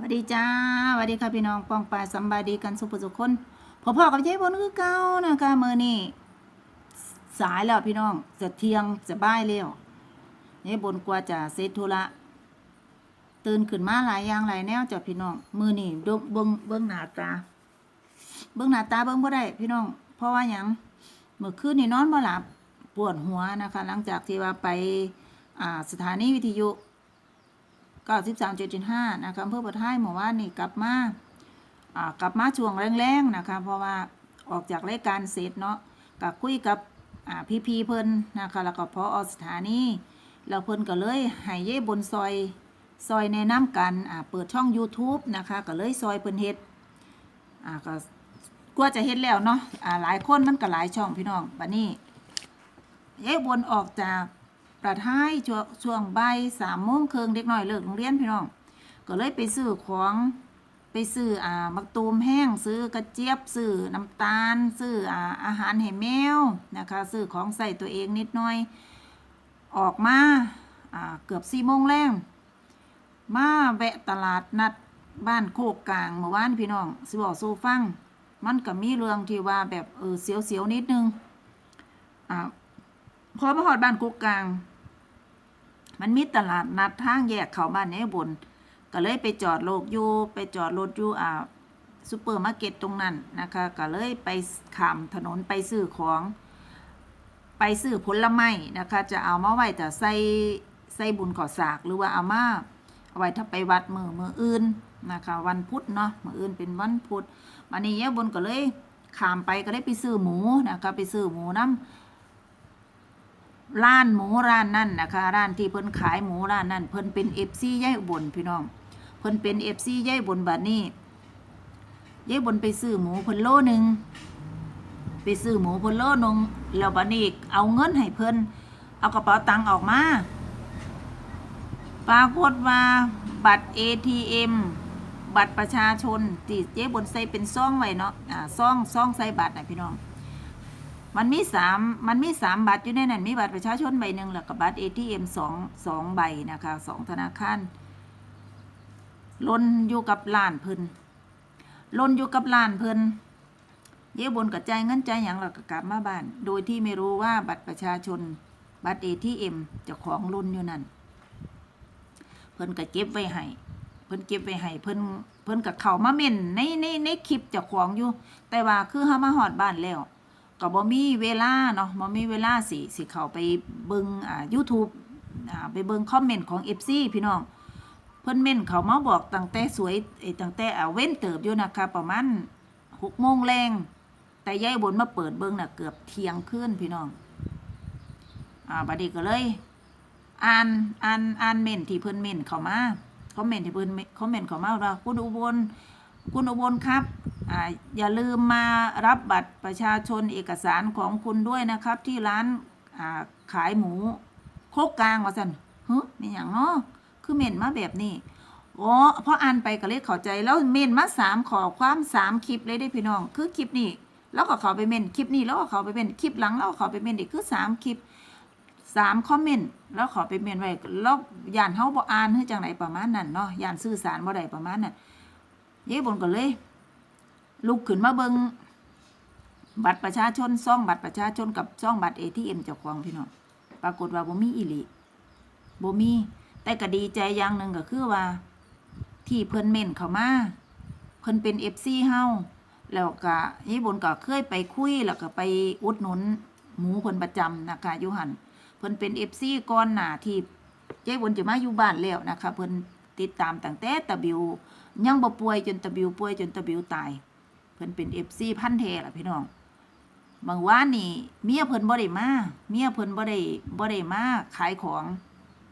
สวัสดีจ้าสวัสดีค่ะพี่น้องปองปลายสำบาดีกันสุขสุขคนพอพ่อกับยายบนคือเก่านะคะมือนี่สายแล้วพี่น้องจะเที่ยงจะบ่ายแล้วยายบนกว่าจะเสร็จธุระตื่นขึ้นมาหลายอย่างหลายแนวจ้ะพี่น้องมือนี่เบิงเบิ่งเบิ่งหน้าตา เบิ่งหน้าตาเบิ่งบ่ได้ พี่น้อง เพราะว่าหยังเมื่อคืนนี่นอนบ่หลับปวดหัวนะคะ หลังจากที่ว่าไปสถานีวิทยุ 93.75นะคะอำเภอปะท้ายหมู่ว่านนี่กลับมาอ่ากลับมาช่วงแรงๆนะคะ เพราะว่าออกจากรายการเสร็จเนาะก็คุยกับอ่าพี่ๆเพิ่นนะคะแล้วก็พออสถานีแล้วเพิ่นก็เลยให้เย่บนซอยซอยแนะนำกันอ่าเปิดช่อง YouTube นะคะก็เลยซอยเพิ่นเฮ็ดอ่าก็กว่าจะเฮ็ดแล้วเนาะอ่าหลายคนมันก็หลายช่องพี่น้องบัดนี้เย่บนออกจาก ประท้ายช่วงช่วงบ่ายสามโมงครึ่งเด็กน้อยเลิกโรงเรียนพี่น้อง ก็เลยไปซื้อของไปซื้ออ่ามักตูมแห้งซื้อกระเจี๊ยบซื้อน้ำตาล ซื้ออ่าอาหารให้แมวนะคะซื้อของใส่ตัวเองนิดหน่อย ออกมาอ่าเกือบสี่โมงแรงมาแวะตลาดนัดบ้านโคกกลางเมื่อวานพี่น้องสิบอกสู้ฟัง มันก็มีเรื่องที่ว่าแบบเออเสียวๆนิดนึงอ่า พอมาหอดบ้านกุกกลาง มันมีตลาดนัดทางแยกเขาบ้านในบน ก็เลยไปจอดโลกอยู่ไปจอดรถอยู่อ่าซูเปอร์มาร์เก็ตตรงนั้นนะคะก็เลยไปขามถนนไปซื้อของไปซื้อผลไม้นะคะ จะเอามาไว้แต่ใส่ใส่บุญก่อสากหรือว่าเอามาเอาไว้ถ้าไปวัดมือมืออื่นนะคะ วันพุธเนาะมืออื่นเป็นวันพุธวันนี้แย่บนก็เลยขามไปก็ได้ไปซื้อหมูนะคะ ไปซื้อหมูน้ำ ร้านหมูร้านนั่นนะคะร้านที่เพิ่นขายหมูร้านนั่นเพิ่นเป็นเอฟซีย่ายบลพี่น้องเพิ่นเป็นเอฟซีย่ายบลบัดนี้ย่ายบลไปซื้อหมูเพิ่นโลหนึ่งไปซื้อหมูเพิ่นโลหนึงแล้วบัดนี้เอาเงินให้เพิ่นเอากระเป๋าตังค์ออกมาปรากฏว่าบัตร ATM บัตรประชาชนที่เจ๊บนใส่เป็นซองไว้เนาะอ่าซองซองใส่บัตรนะพี่น้อง มันมีสามมันมีสามบัตรอยู่ในนั้นมีบัตรประชาชนใบหนึ่งแล้วก็บัตรเอทีเอ็มสองสองใบนะคะสองธนาคารลนอยู่กับล้านเพิ่นลนอยู่กับล้านเพิ่นเย่บนกับใจเงินใจายหยังเราก็กลับมาบ้าน โดยที่ไม่รู้ว่าบัตรประชาชน บัตรเอทีเอ็มจะของลนอยู่นั่นเพิ่นก็เก็บไว้ให้เพิ่นเก็บไว้ให้เพิ่นเพิ่นกับเขามาเม่นในในในคลิปจะของอยู่ แต่ว่าคือเฮามาฮอดบ้านแล้ว ก็บ่มีเวลาเนาะบ่มีเวลาสิสิเข้าไปเบิ่งอ่า YouTube อ่าไปเบิ่งคอมเมนต์ของ FC พี่น้อง เพิ่นเม่นเขามาบอกตั้งแต่สวยเอ้ตั้งแต่อ่าเว้นเติบอยู่นะคะ ประมาณ6โมงแรงแต่ยายบนมาเปิดเบิ่งน่ะเกือบเที่ยงคืนพี่น้อง อ่าบัดนี้ก็เลยอ่านอ่านอ่านเม่นที่เพิ่นเม่นเข้ามาคอมเมนต์ที่เพิ่นคอมเมนต์เข้ามาว่าคุณอุบล คุณอุบลครับออย่าลืมมารับบัตรประชาชนเอกสารของคุณด้วยนะครับ ที่ร้านาขายหมูโคกกลางว่าสันเฮ้ยนี่อย่างเนาะคือเม่นมาแบบนี้อ๋อพออ่านไปก็เลยเข้าใจแล้วเม่นมาสามขอความสามคลิปเลยได้พี่น้อง คือคลิปนี้แล้วก็เขาไปเม่นคลิปนี้แล้วก็เขาไปเม่นคลิปหลังแล้วก็เขาไปเม่นอีกคือสามคลิปสามคอมเมนต์แล้วขอไปเมนไว้แล้วย่านเฮาบ่อ่านคือจังไดประมาณนั้นเนาะย่านสื่อสารบ่ได้ประมาณนั้น เย้บนก็เลย ลุกขึ้นมาเบิงบัตรประชาชนซ่องบัตรประชาชนกับซ่องบัตรเอทีเอ็มเจ้าของพี่น้องปรากฏว่าบ่มีอีหลีบ่มี แต่ก็ดีใจอย่างหนึ่งก็คือว่า ที่เพิ่นเม่นเข้ามาเพิ่นเป็นเอฟซีเฮาแล้วก็เย้บนก็เคยไปคุยแล้วก็ไปอุดหนุนหมูเพิ่นประจำนะคะยูหันเพิ่นเป็นเอฟซีก่อนหน้าที่เจ๊บนจะมาอยู่บ้านแล้วนะคะเพิ่นติดตามตั้งแต่ตะบิว ยังบ่ป่วยจนตะบิวป่วยจนตะบิวตาย เพิ่นเป็น FC พันธุ์แท้ล่ะพี่น้องบางว่านนี่ เมียเพิ่นบ่ได้มาเมียเพิ่นบ่ได้บ่ได้มาขายของ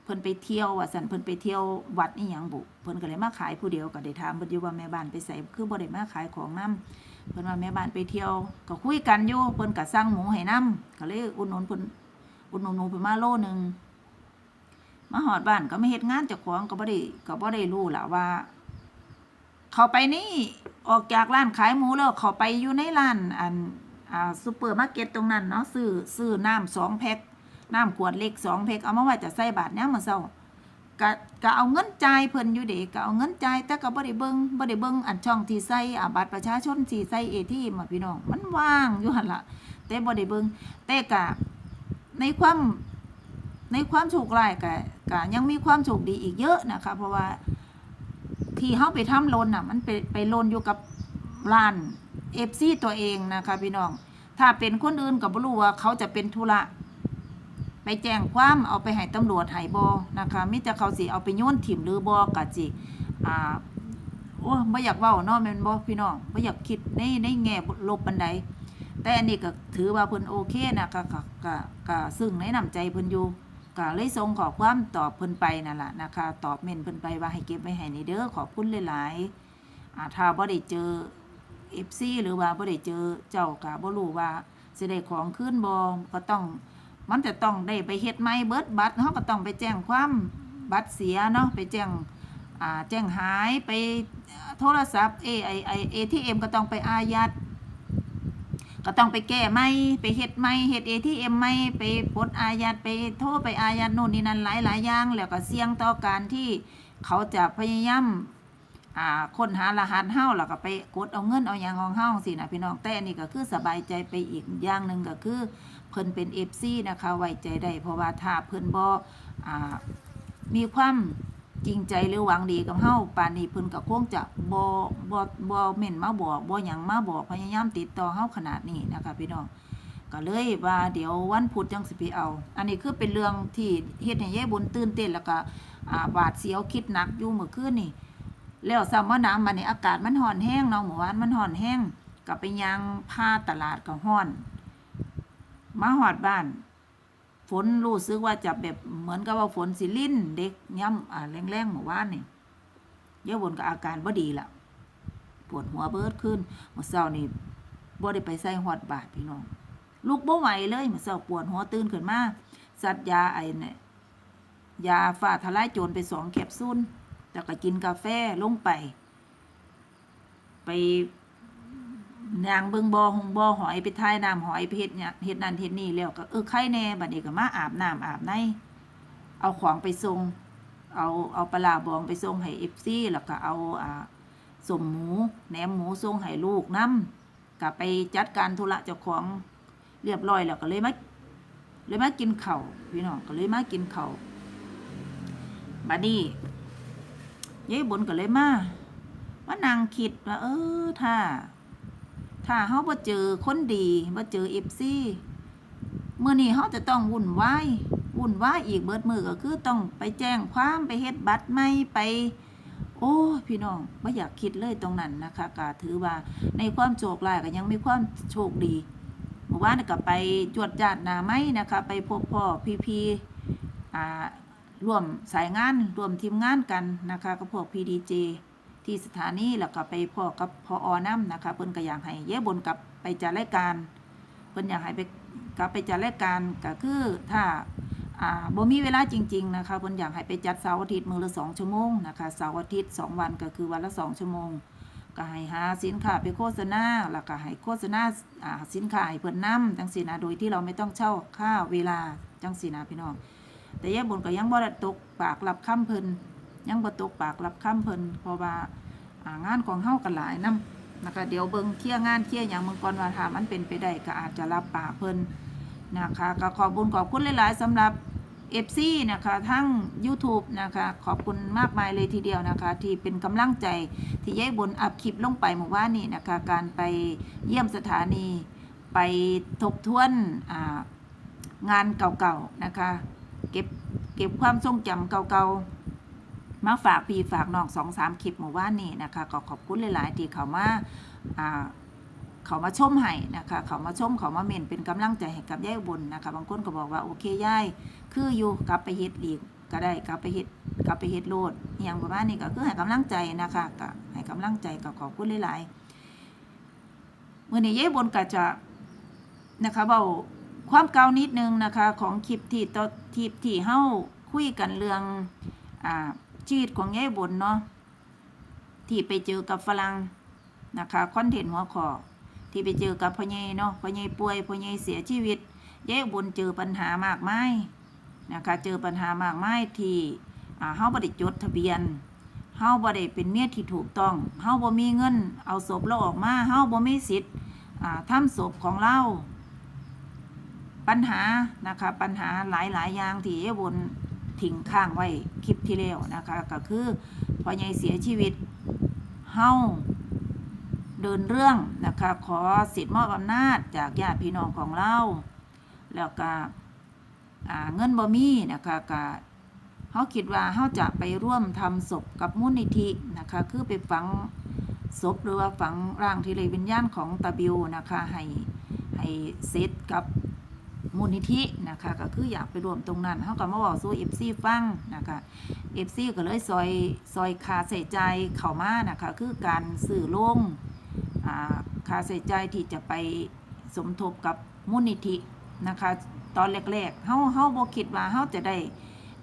เพิ่นไปเที่ยวว่าซั่นเพิ่นไปเที่ยววัดอีหยังบุเพิ่นก็เลยมาขายผู้เดียวก็ได้ถามเพิ่นอยู่ว่าแม่บ้านไปไสคือบ่ได้มาขายของนํเพิ่นว่าแม่บ้านไปเที่ยว ก็คุยกันอยู่เพิ่นก็สั่งหมูให้นํก็เลยอุดหนุนเพิ่นอุดหนุนหมูเพิ่นมาโลนึงมาฮอดบ้านก็ไม่เฮ็ดงานเจ้าของก็บ่ได้ก็บ่ได้รู้ล่ะว่า เขาไปนี่ออกจากร้านขายหมูแล้วเขาไปอยู่ในร้านอันอ่าซูเปอร์มาร์เก็ตตรงนั้นเนาะซื้อซื้อน้ำสองแพ็คน้ำขวดเล็กสองแพ็คเอามาไว้จะใส่บาทเนี้ยมาเศร้าก็ก็เอาเงินจ่ายเพิ่นอยู่เด็กก็เอาเงินจ่ายแต่ก็บ่ได้เบิ่งบ่ได้เบิ่งอันช่องที่ใส่อ่าบัตรประชาชนที่ใส่ ATM อะพี่น้องมันว่างอยู่หั่นล่ะแต่บ่ได้เบิ่งแต่ก็ในความในความโชคร้ายก็ก็ยังมีความโชคดีอีกเยอะนะคะ เพราะว่า ที่เฮาไปทำลนน่ะ มันไปไปลนอยู่กับร้าน FC ตัวเองนะคะพี่น้อง ถ้าเป็นคนอื่นก็บ่รู้ว่าเขาจะเป็นธุระไปแจ้งความเอาไปให้ตำรวจให้บอนะคะมิจะเขาสิเอาไปโยนถิ่มหรือบอกะจิอ่าโอ้ไม่อยากเว้าเนาะแม่นบ่พี่น้องไม่อยากคิดในในแง่ลบปันใดแต่อันนี้ก็ถือว่าเพิ่นโอเคนะคะก็ก็ก็ซึ่งในน้ำใจเพิ่นอยู่ ก็เลยส่งขอความตอบเพิ่นไปนั่นแหละนะคะ ตอบเมนเพิ่นไปว่าให้เก็บไว้ให้ในเด้อขอบคุณหลายๆอ่าถ้าบ่ได้เจอ FC หรือว่าบ่ได้เจอเจ้าก็บ่รู้ว่าสิได้ของคืนบ่ก็ต้องมันจะต้องได้ไปเฮ็ดไม่เบิดบัตรเขาก็ต้องไปแจ้งความบัตรเสียเนาะไปแจ้งอ่าแจ้งหายไปโทรศัพท์เอไอไอเอทีเอ็มก็ต้องไปอายัด ก็ต้องไปแก้ไม่ไปเฮ็ดไม่เฮ็ดเอทีเอ็มไม่ไปปลดอายัดไปโทรไปอายัดโน่นนี่นั่นหลายหลายอย่างแล้วก็เสี่ยงต่อการที่เขาจะพยายามอ่าค้นหารหัสเฮาแล้วก็ไปกดเอาเงินเอาหยังของเฮาสินะพี่น้องแต่อันนี้ก็คือสบายใจไปอีกอย่างหนึ่งก็คือเพิ่นเป็น FC นะคะไว้ใจได้เพราะว่าถ้าเพิ่นบ่อ่ามีความ จริงใจหรือหวังดีกับเฮาป่านนี้เพิ่นก็คงจะบ่บ่บ่เม่นมาบอกบ่หยังมาบอกพยายามติดต่อเฮาขนาดนี้นะคะพี่น้องก็เลยว่าเดี๋ยววันพุธจังสิไปเอา อันนี้คือเป็นเรื่องที่เฮ็ดให้ยายบุญตื่นเต้นแล้วก็บาดเสียวคิดหนักอยู่เมื่อคืนนี่แล้วซ้ำว่าน้ำมันนี่อากาศมันร้อนแห้งเนาะเมื่อวานมันร้อนแห้งก็ไปยางผ้าตลาดก็ร้อน มาหอดบ้าน ฝนรู้สึกว่าจะแบบเหมือนกับว่าฝนสิลิ่นเด็กย่ำอ่าแรงๆเมื่อวานนี่เยอะบนกับอาการบ่ดีละปวดหัวเบิดขึ้นเมื่อเช้านี่บ่ได้ไปใส่หอดบาทพี่น้องลูกบ่ไหวเลยเมื่อเช้าปวดหัวตื่นขึ้นมาสัตยาไอเนี่ยยาฝ้าทลายโจรไปสองแคปซูลแล้วก็กินกาแฟลงไป ไป นางเบิงบอหงบอหอยไปท้ายน้ำหอยไปเฮ็ดเนี่ยเฮ็ดนั่นเฮ็ดนี่แล้วก็เออไข่แน่บัดนี้ก็มาอาบน้ำอาบในเอาของไปส่งเอาเอาปลาบองไปส่งให้ FC แล้วก็เอาอ่าสมหมูแหนมหมูส่งให้ลูกนํก็ไปจัดการธุระเจ้าของเรียบร้อยแล้วก็เลยมาเลยมากินเข้าพี่น้องก็เลยมากินเข้าบัดนี้ยายบนก็เลยมามานั่งคิดว่าเออถ้า ถ้าเขาบ่เจอคนดีบ่เจอเอฟซีเมื่อนี้เขาจะต้องวุ่นวายวุ่นวายอีกเบิดมือก็คือต้องไปแจ้งความไปเฮ็ดบัตรไม่ไป โอ้พี่น้องไม่อยากคิดเลยตรงนั้นนะคะก็ถือว่าในความโชคร้ายก็ยังมีความโชคดีเมื่อวานก็ไปจวดจาดหนาไม้นะคะ ไปพบพ่อพี่พีอ่าร่วมสายงานร่วมทีมงานกันนะคะกับพวกพีดีเจ ที่สถานีแล้วก็ไปพ่อกับพออน้ำนะคะเพิ่นก็อยากให้เย่บนกลับไปจัดรายการเพิ่นอยากให้ไปกลับไปจัดรายการก็คือถ้าอ่าบ่มีเวลาจริง ๆ นะคะเพิ่นอยากให้ไปจัดเสาร์อาทิตย์มื้อละสองชั่วโมงนะคะเสาร์อาทิตย์สองวันก็คือวันละสองชั่วโมงก็ให้หาสินค้าไปโฆษณาแล้วก็ให้โฆษณาอ่าสินค้าให้เพิ่นนำจังซี่นะโดยที่เราไม่ต้องเช่าค่าเวลาจังซี่นะพี่น้องแต่ย่าบนก็ยังบ่ได้ตกปากรับคำเพิ่น ยังบ่ตกปากรับคำเพิ่นเพราะว่าอ่างานของเฮากันหลายนํนะคะเดี๋ยวเบิ่งเคลียร์งานเคลียร์หยังเมืองก่อนว่าถามันเป็นไปได้ก็อาจจะรับปากเพิ่นนะคะก็ขอบคุญขอบคุณหลาย ๆสำหรับ FC นะคะทั้ง YouTube นะคะขอบคุณมากมายเลยทีเดียวนะคะ ที่เป็นกำลังใจที่ยายบนอัพคลิปลงไปเมื่อวานนี้นะคะ การไปเยี่ยมสถานี ไปทบทวนงานเก่าๆนะคะ เก็บเก็บความทรงจำเก่าๆ มาฝากพี่ฝากน้องสองสามคลิปหมู่บ้านนี่นะคะก็ขอบคุณหลายๆที่เขามาอ่าเขามาชมให้นะคะเขามาชมเขามาเม่นเป็นกำลังใจให้กับยายอุบลนะคะบางคนก็บอกว่าโอเคยายคืออยู่กลับไปเฮ็ดอีกก็ได้กลับไปเฮ็ดกลับไปเฮ็ดโลดอย่างประมาณนี้ก็คือให้กำลังใจนะคะก็ให้กำลังใจก็ขอบคุณหลายๆมื่อนี้ยายอุบลก็จะนะคะเบาความเก่านิดนึงนะคะของคลิปที่ตทีที่เฮาคุยกันเรื่องอ่า ชีตของยายบนเนาะที่ไปเจอกับฝรั่งนะคะคอนเทนต์หัวข้อที่ไปเจอกับพ่อใหญ่เนาะพ่อใหญ่ป่วยพ่อใหญ่เสียชีวิตยายบนเจอปัญหามากมายนะคะเจอปัญหามากมายที่เฮาบ่ได้จดทะเบียนเฮาบ่ได้เป็นเมียที่ถูกต้องเฮาบ่มีเงิน เอาศพเราออกมาเฮาบ่มีสิทธิ์อ่าทำศพของเรา ปัญหานะคะปัญหาหลายหลายๆอย่างที่ยายบน ทิ้งข้างไว้คลิปที่แล้วนะคะก็คือพอใหญ่เสียชีวิตเฮาเดินเรื่องนะคะขอสิทธิ์มอบอำนาจจากญาติพี่น้องของเราแล้วก็เงินบ่มีนะคะก็เฮาคิดว่าเฮาจะไปร่วมทำศพกับมูลนิธินะคะคือไปฝังศพหรือว่าฝังร่างที่เลยวิญญาณของตาบิวนะคะให้ให้เสร็จกับ มูลนิธินะคะก็คืออยากไปรวมตรงนั้นเขาก็มาบอกสู้เอฟซีฟังนะคะเอฟซีก็เลยซอยซอยคาใส่ใจเข้ามานะคะคือการสื่อลงอ่าคาใส่ใจที่จะไปสมทบกับมูลนิธินะคะตอนแรกๆเฮาเฮาบ่คิดว่าเฮาจะได้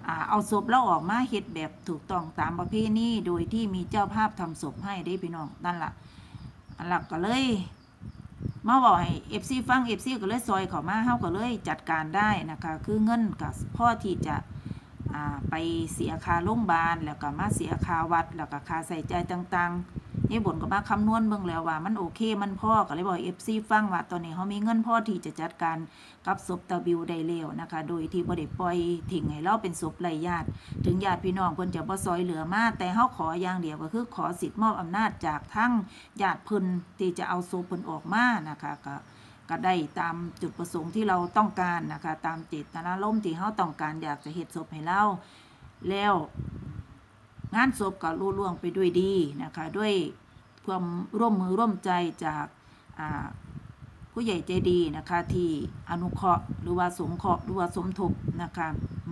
อ่าเอาศพแล้วออกมาเฮ็ดแบบถูกต้องตามประเพณีโดยที่มีเจ้าภาพทำศพให้ได้พี่น้องนั่นล่ะอันหลักก็เลย มาบอกให้เอฟซีฟังเอฟซีก็เลยซอยเขามาเฮาก็เลยจัดการได้นะคะ คือเงินกับพ่อที่จะไปเสียค่าโรงพยาบาลแล้วก็มาเสียค่าวัด แล้วก็ค่าใส่ใจต่างๆ นี่บนก็มาคำนวณเบิ่งแล้วว่ามันโอเคมันพ่อก็เลยบอก FC ฟังว่าตอนนี้เขามีเงินพ่อที่จะจัดการกับศพตาบิวได้แล้วนะคะ โดยที่บ่ได้ปล่อยทิ้งให้เราเป็นศพไรญาติ ถึงญาติพี่น้องเพิ่นจะบ่ซอยเหลือมาแต่เฮาขออย่างเดียวก็คือขอสิทธิ์มอบอำนาจจากทั้งญาติเพิ่นที่จะเอาศพเพิ่นออกมานะคะก็ก็ได้ตามจุดประสงค์ที่เราต้องการนะคะ ตามเจตนารมที่เฮาต้องการอยากจะเฮ็ดศพให้เราแล้ว งานศพก็รุ่ล่วงไปด้วยดีนะคะด้วยความร่วมมือร่วมใจจากผู้ใหญ่ใจดีนะคะที่อนุเคราะห์หรือว่าสงเคราะห์หรือว่าสมทบนะคะ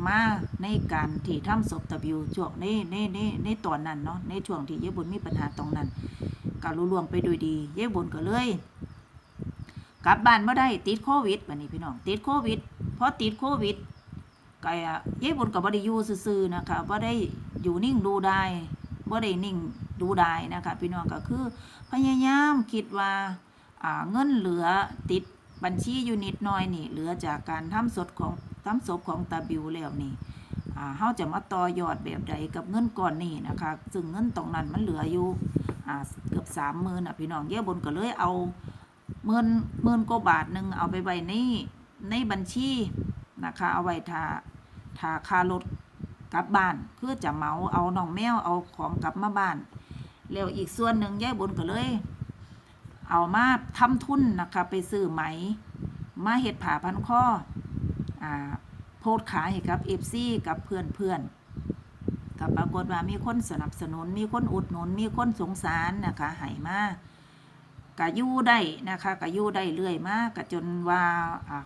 มาในการที่ทำศพตะบิวช่วงในในในในตอนนั้นเนาะในช่วงที่เยบุญมีปัญหาตรงนั้นก็รุล่วงไปโดยดีเยบุญก็เลยกลับบ้านไม่ได้ติดโควิดวันนี้พี่น้องติดโควิดเพราะติดโควิด ก็เยบุญก็บ่ได้อยู่ซื่อๆนะคะบ่ได้อยู่นิ่งดูได้บ่ได้นิ่งดูได้นะคะพี่น้องก็คือพยายามคิดว่าเงินเหลือติดบัญชีอยู่นิดน้อยนี่ เหลือจากการทำสดของทำศพของตาบิวแล้วนี่เฮาจะมาต่อยอดแบบใดกับเงินก้อนนี้นะคะ ซึ่งเงินตรงนั้นมันเหลืออยู่เกือบสามหมื่นอะพี่น้องเย่บนก็เลยเอาหมื่นหมื่นกว่าบาทหนึ่งเอาไปไว้ในในบัญชีนะคะ เอาไว้ทา ทาค่ารถกลับบ้าน คือจะเมาเอาน้องแมวเอาของกลับมาบ้าน แล้วอีกส่วนหนึ่งย่บนก็เลย เอามาทำทุนนะคะ ไปซื้อไหม มาเห็ดผ่าพันข้ออ่าโพดขายให้กับเอฟซีกับเพื่อนเพื่อนๆก็ปรากฏว่ามีคนสนับสนุน มีคนอุดหนุน มีคนสงสารนะคะให้มากะยู่ได้นะคะกะยู่ได้เรื่อยมากกะจนว่า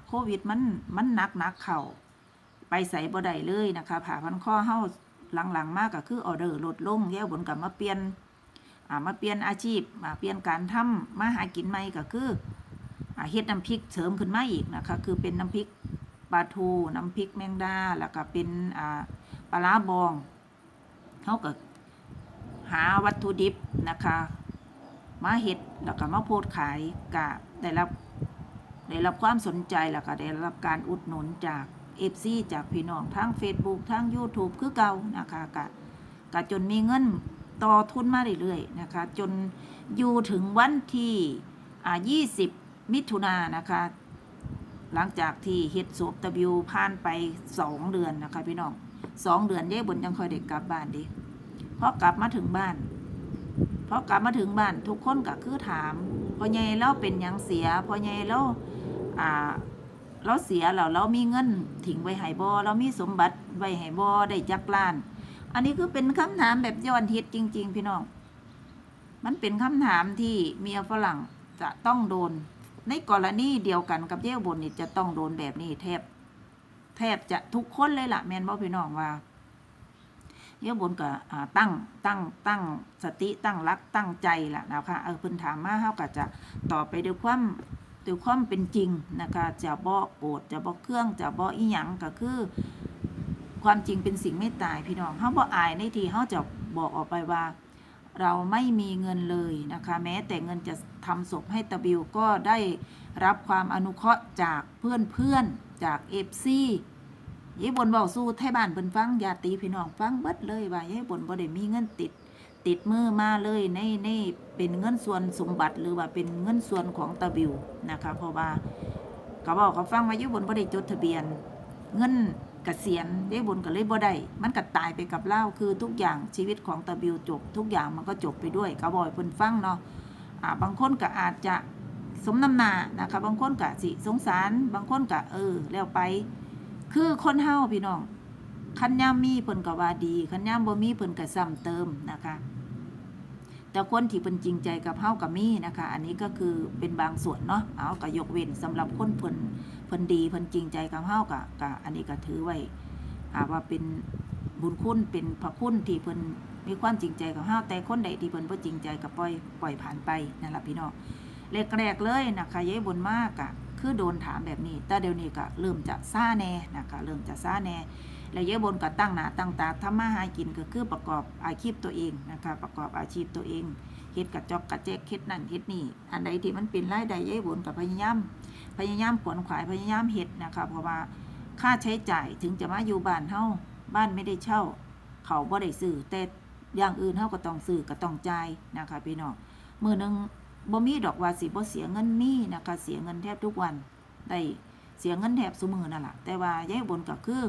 โควิดมันมันหนักหนักเข่า ไปใส่บ่ได้เลยนะคะผ่าพันข้อเฮาหลังๆมากก็คือออเดอร์ลดลงแย่บนกับมาเปลี่ยนมาเปลี่ยนอาชีพมาเปลี่ยนการทำมาหากินใหม่ก็คือเฮ็ดน้ำพริกเสริมขึ้นมาอีกนะคะ คือเป็นน้ำพริกปลาทูน้ำพริกแมงดาแล้วก็เป็นปลาบองเขาก็หาวัตถุดิบนะคะมาเฮ็ดแล้วก็มาโพดขายกะได้รับได้รับความสนใจแล้วก็ได้รับการอุดหนุนจาก เอฟซีจากพี่น้องทั้ง Facebook ทั้ง YouTube คือเก่านะคะกะกะจนมีเงินต่อทุนมาเรื่อยๆนะคะ จนอยู่ถึงวันที่อ่า20 มิถุนายนนะคะ หลังจากที่เฮ็ดศพตะบิวผ่านไป 2 เดือนนะคะพี่น้องสองเดือนเย่บนยังค่อยได้กกลับบ้านดิพอกลับมาถึงบ้านพอกลับมาถึงบ้านทุกคนก็คือถามพอใหญ่เราเป็นยังเสียพอใหญ่เราอ่า เราเสียแล้วเรามีเงินถิงไว้ให้บ่เรามีสมบัติไว้ให้บ่ได้จักล้าน อันนี้คือเป็นคำถามแบบย้อนฮิตจริง ๆ พี่น้อง มันเป็นคำถามที่เมียฝรั่งจะต้องโดน ในกรณีเดียวกันกับเย้บนนี่จะต้องโดนแบบนี้แทบ แทบจะทุกคนเลยล่ะแมนบ่พี่น้องว่าเย้บนก็อ่าตั้งตั้งตั้งสติตั้งรักตั้งใจล่ะนะคะเออเพิ่นถามมาเฮาก็จะตอบไปด้วยความ ด้วความเป็นจริงนะคะจะบ่โกรธจะบ่เครื่องจะบ่อีหยังก็คือ ความจริงเป็นสิ่งไม่ตายพี่น้องเขาบออายในทีเขาจะบอกออกไปว่า เราไม่มีเงินเลยนะคะ แม้แต่เงินจะทำศพให้ตะบิวก็ได้รับความอนุเคราะห์จากเพื่อนเพื่อนจากเอฟซียายบนเว้าสู้ไทบ้านเพิ่นฟังญาติพี่น้องฟังเบิดเลยว่ายายบนบ่ได้มีเงินติด ติดมือมาเลยในในเป็นเงินส่วนสมบัติหรือว่าเป็นเงินส่วนของตาบิวนะคะเพราะว่าก็บอกเขาฟังว่ายายบนบ่ได้จดทะเบียน เงินเกษียณยายบนก็เลยบ่ได้ มันก็ตายไปกับเล่าคือทุกอย่างชีวิตของตาบิวจบ ทุกอย่างมันก็จบไปด้วยก็บอกให้เพิ่นฟังเนาะอ่าบางคนก็อาจจะสมน้ำหน้านะคะบางคนก็สิสงสาร บางคนก็เออ แล้วไป คือคนเฮาพี่น้องคันย่ามมีเพิ่นก็ว่าดีคันย่ามบ่มีเพิ่นก็ซ้ำเติมนะคะ แต่คนที่เพิ่นจริงใจกับเฮาก็มีนะคะ อันนี้ก็คือเป็นบางส่วนเนาะเอาก็ยกเว้นสำหรับคนเพิ่นเพิ่นดีเพิ่นจริงใจกับเฮาก็ก็อันนี้ก็ถือไว้อ่าว่าเป็นบุญคุณเป็นพระคุณที่เพิ่นมีความจริงใจกับเฮาแต่คนใดที่เพิ่นบ่จริงใจก็ปล่อยปล่อยผ่านไปนั่นแหละพี่น้องแรกๆเลยนะคะยายบุญมากอะคือโดนถามแบบนี้ แต่เดี๋ยวนี้ก็เริ่มจะซ่าแน่นะคะเริ่มจะซ่าแน่ แล้วยายบนก็ตั้งหนาตั้งตาทำมาหากินก็คือประกอบอาชีพตัวเองนะคะประกอบอาชีพตัวเองเฮ็ดกระจอกกระแจกเฮ็ดนั่นเฮ็ดนี่อันใดที่มันเป็นรายได้ยายบนก็พยายามพยายามขวนขวายพยายามเฮ็ดนะคะเพราะว่าค่าใช้จ่ายถึงจะมาอยู่บ้านเฮาบ้านไม่ได้เช่า เขาบ่ได้ซื้อแต่อย่างอื่นเฮาก็ต้องซื้อก็ต้องจ่ายนะคะพี่น้องมือหนึงบ่มีดอกว่าสิบ่เสียเงินมีนะคะเสียเงินแทบทุกวันได้เสียเงินแทบซุมือนั่นแหละแต่ว่ายายบนก็คือ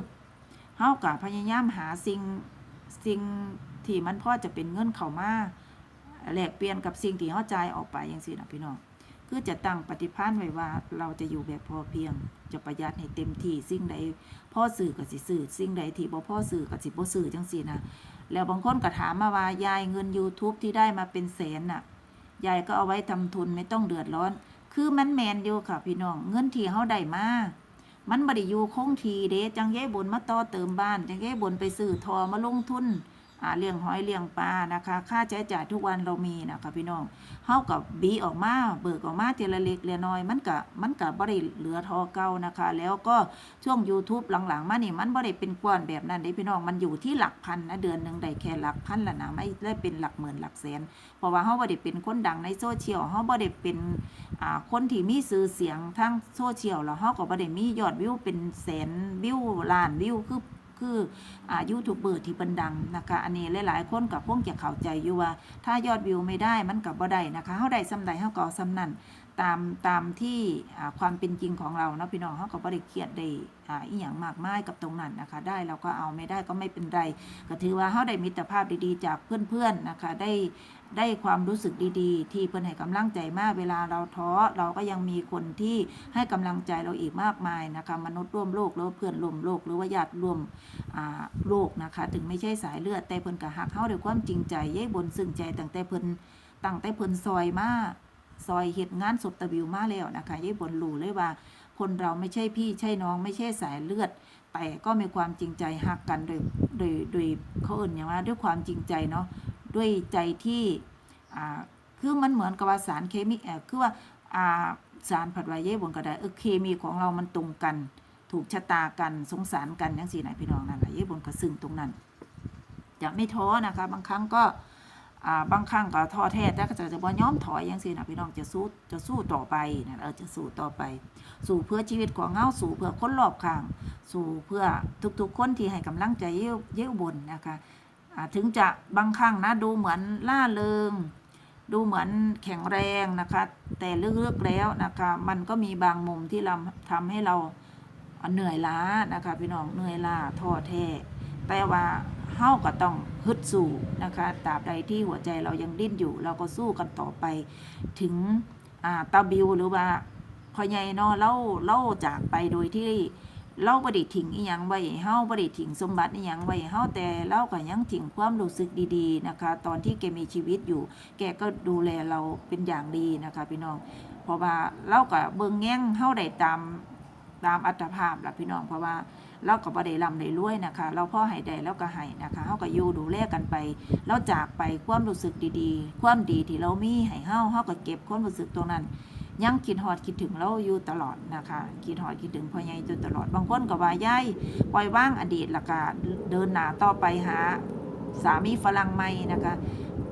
เฮากับพยายามหาสิ่งสิ่งที่มันพ่อจะเป็นเงินเข้ามาแลกเปลี่ยนกับสิ่งที่เฮาจ่ายออกไปอย่างซี่นะพี่น้องคือจะตั้งปฏิภาณไว้ว่าเราจะอยู่แบบพอเพียง จะประหยัดให้เต็มที่สิ่งใดพ่อสื่อก็สิสื่อสิ่งใดที่บ่พ่อสื่อก็สิบ่สื่อจังซี่นะแล้วบางคนก็ถามมาว่ายายเงิน YouTube ที่ได้มาเป็นแสนน่ะยายก็เอาไว้ทำทุนไม่ต้องเดือดร้อน คือมันแมนอยู่ค่ะพี่น้องเงินที่เฮาได้มา มันบริยูคงทีเด้จังแย่บนมาต่อเติมบ้าน จังแย่บนไปซื้อทอมาลงทุน เลี้ยงหอยเลี้ยงปลานะคะ ค่าใช้จ่ายทุกวันเรามีนะคะพี่น้องเฮากับบีออกมาเบิกออกมาเทลเล็กเละน้อย มันก็มันก็บ่ได้เหลือทอเก่านะคะ แล้วก็ช่วง YouTube หลังๆ มานี่มันบ่ได้เป็นก้อนแบบนั้นเด้พี่น้องมันอยู่ที่หลักพันนะเดือนหนึ่งได้แค่หลักพันละนะไม่ได้เป็นหลักหมื่นหลักแสนเพราะว่าเฮาบ่ได้เป็นคนดังในโซเชียลเฮาบ่ได้เป็นคนที่มีสื่อเสียงทางโซเชียลแล้วเฮาก็บ่ได้มียอดวิวเป็นแสนวิวล้านวิวคือ คืออายูทูบเบอร์ที่เพิ่นดังนะคะอันนี้หลายๆคนก็คงจะเข้าใจอยู่ว่า ถ้ายอดวิวไม่ได้มันก็บ่ได้นะคะเฮาได้ส่ำใดเฮาก็เอาส่ำนั้นตามตามที่ความเป็นจริงของเราเนาะพี่น้องเฮาก็บ่ได้เครียดได้อ่าอีหยังมากมายกับตรงนั้นนะคะ ได้เราก็เอาไม่ได้ก็ไม่เป็นไร ก็ถือว่าเฮาได้มิตรภาพดีๆ จากเพื่อนๆนะคะได้ ได้ความรู้สึกดีๆ ที่เพิ่นให้กำลังใจมากเวลาเราท้อเราก็ยังมีคนที่ให้กำลังใจเราอีกมากมายนะคะ มนุษย์ร่วมโลกหรือเพื่อนร่วมโลกหรือว่าญาติร่วมโลกนะคะ ถึงไม่ใช่สายเลือดแต่เพิ่นก็ฮักเฮาด้วยความจริงใจเย้บนซึ้งใจตั้งแต่เพิ่นตั้งแต่เพิ่นซอยมาซอยเฮ็ดงานศพตะบิวมาแล้วนะคะเย้บนรู้เลยว่า คนเราไม่ใช่พี่ใช่น้องไม่ใช่สายเลือดแต่ก็มีความจริงใจฮักกันโดยโดยโดยเขาเอื่นอย่างว่าด้วยความจริงใจเนาะ ด้วยใจที่คือมันเหมือนกับว่าสารเคมีเออคือว่าสารผัดไวเย่บนก็ได้เออเคมีของเรามันตรงกัน ถูกชะตากันสงสารกันอย่างสี่ไหนพี่น้องนั่นแหละเย่บนก็ซึ้งตรงนั้น จะไม่ท้อนะคะ บางครั้งก็บางครั้งก็ท้อแท้แต่ก็จะจะบ่ย้อมถอยอย่างสี่นะพี่น้องจะสู้จะสู้ต่อไปนะเออจะสู้ต่อไป สู้เพื่อชีวิตของเฮาสู้เพื่อคนรอบข้าง สู้เพื่อทุกๆคนที่ให้กำลังใจเย่เย่บนนะคะ ถึงจะบางครั้งนะดูเหมือนล่าเริง ดูเหมือนแข็งแรงนะคะ แต่ลึกๆแล้วนะคะ มันก็มีบางมุมที่เราทำให้เราเหนื่อยล้านะคะ พี่น้องเหนื่อยล้าท้อแท้แต่ว่าเฮาก็ต้องฮึดสู้นะคะตราบใดที่หัวใจเรายังดิ้นอยู่ เราก็สู้กันต่อไป ถึงตาบิวหรือว่าพ่อใหญ่เนาะเล่าเล่าจากไปโดยที่ เราบ่ได้ทิ้งอีหยังไว้ให้เฮาบ่ได้ทิ้งสมบัติอีหยังไว้ให้เฮาแต่เราก็ยังทิ้งความรู้สึกดีๆนะคะ ตอนที่แกมีชีวิตอยู่ แกก็ดูแลเราเป็นอย่างดีนะคะ พี่น้อง เพราะว่าเราก็เบิ่งแง่งเฮาได้ตามตามอัตภาพล่ะพี่น้องเพราะว่าเราก็บ่ได้ร่ำได้รวยนะคะ เราพ่อให้ได้แล้วก็ให้นะคะเฮาก็อยู่ดูแลกันไปแล้วจากไปความรู้สึกดีๆ ความดีที่เรามีให้เฮาเฮาก็เก็บความรู้สึกตรงนั้น ยังคิดฮอดคิดถึงเราอยู่ตลอดนะคะคิดฮอดคิดถึงพ่อใหญ่อยู่ตลอด บางคนก็ว่าย่ายปล่อยว่างอดีตละก็เดินหน้าต่อไปหาสามีฝรั่งใหม่นะคะ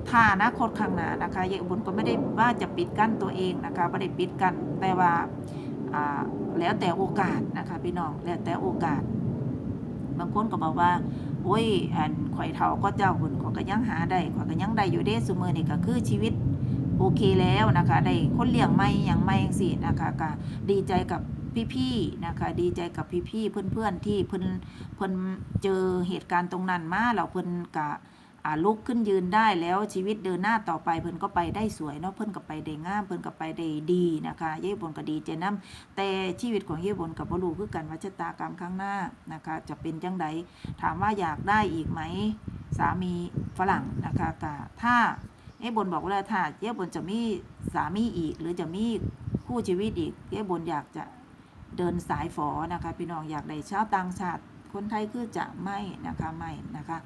ถ้าอนาคตข้างหน้านะคะยายอุบลก็ไม่ได้ว่าจะปิดกั้นตัวเองนะคะไม่ได้ปิดกั้นแต่ว่าแล้วแต่โอกาสนะคะพี่น้องแล้วแต่โอกาส บางคนก็บอกว่าโอ้ยอันข่อยเฒ่าก็เจ้าบุญข่อยก็ยังหาได้ข่อยก็ยังได้อยู่เด้ซุมื้อนี่ก็คือชีวิต โอเคแล้วนะคะได้คนเลี้ยงใหม่หยังใหม่จังซี่นะคะก็ดีใจกับพี่ๆนะคะดีใจกับพี่ๆเพื่อนๆที่เพิ่นเพิ่นเจอเหตุการณ์ตรงนั้นมาแล้วเพิ่นก็อ่าลุกขึ้นยืนได้แล้วชีวิตเดินหน้าต่อไปเพิ่นก็ไปได้สวยเนาะเพิ่นก็ไปได้งามเพิ่นก็ไปได้ดีนะคะยายบนก็ดีใจนํแต่ชีวิตของยายบนกับบ่รู้คือกันว่าชะตากรรมข้างหน้านะคะจะเป็นจังไดถามว่าอยากได้อีกไหมสามีฝรั่งนะคะกะถ้า เอ๊บนบอกว่าถ้าเอ๊บนจะมีสามีอีก หรือจะมีคู่ชีวิตอีกเอ๊บนอยากจะเดินสายฝอนะคะ พี่น้องอยากได้ชาวต่างชาติ คนไทยคือจะไม่นะคะไม่นะคะ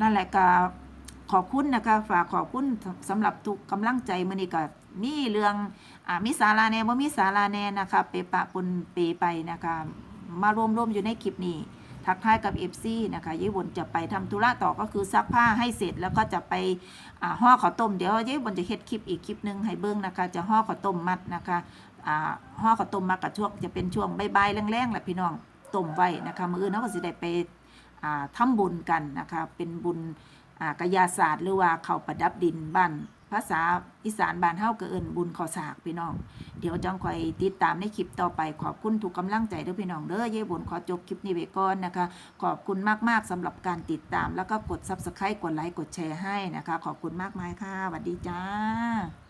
นั่นแหละก็ขอบคุณนะคะฝากขอบคุณสำหรับทุกกำลังใจมือนี้ก็มีเรื่องอ่ามีสาราแน่บ่มีสาราแน่นะคะเปปะปนเปไปนะคะ มารวมๆอยู่ในคลิปนี้ ทักทายกับ FC นะคะยี่บนจะไปทำธุระต่อก็คือซักผ้าให้เสร็จแล้วก็จะไปห่อข้าวต้มเดี๋ยวยี่บนจะเฮ็ดคลิปอีกคลิปหนึ่งให้เบิ้งนะคะ จะห่อข้าวต้มมัดนะคะห่อข้าวต้มมัดกับช่วงจะเป็นช่วงใบ่ายๆแรงๆแหละพี่น้องต้มไว้นะคะมืออื่นเราก็สิได้ไปอ่าทำบุญกันนะคะเป็นบุญอ่ากายาศาสตร์หรือว่าเข้าประดับดินบ้าน ภาษาอีสานบานเฮาก็เอินบุญข้าวสากพี่น้อง เดี๋ยวจังคอยติดตามในคลิปต่อไปขอบคุณทุกกำลังใจเด้อพี่น้องเด้อเย่บุญขอจบคลิปนี้ไว้ก่อนนะคะ ขอบคุณมากๆสำหรับการติดตาม แล้วก็กดซับสไครต์กดไลค์กดแชร์ให้นะคะ ขอบคุณมากมายค่ะสวัสดีจ้า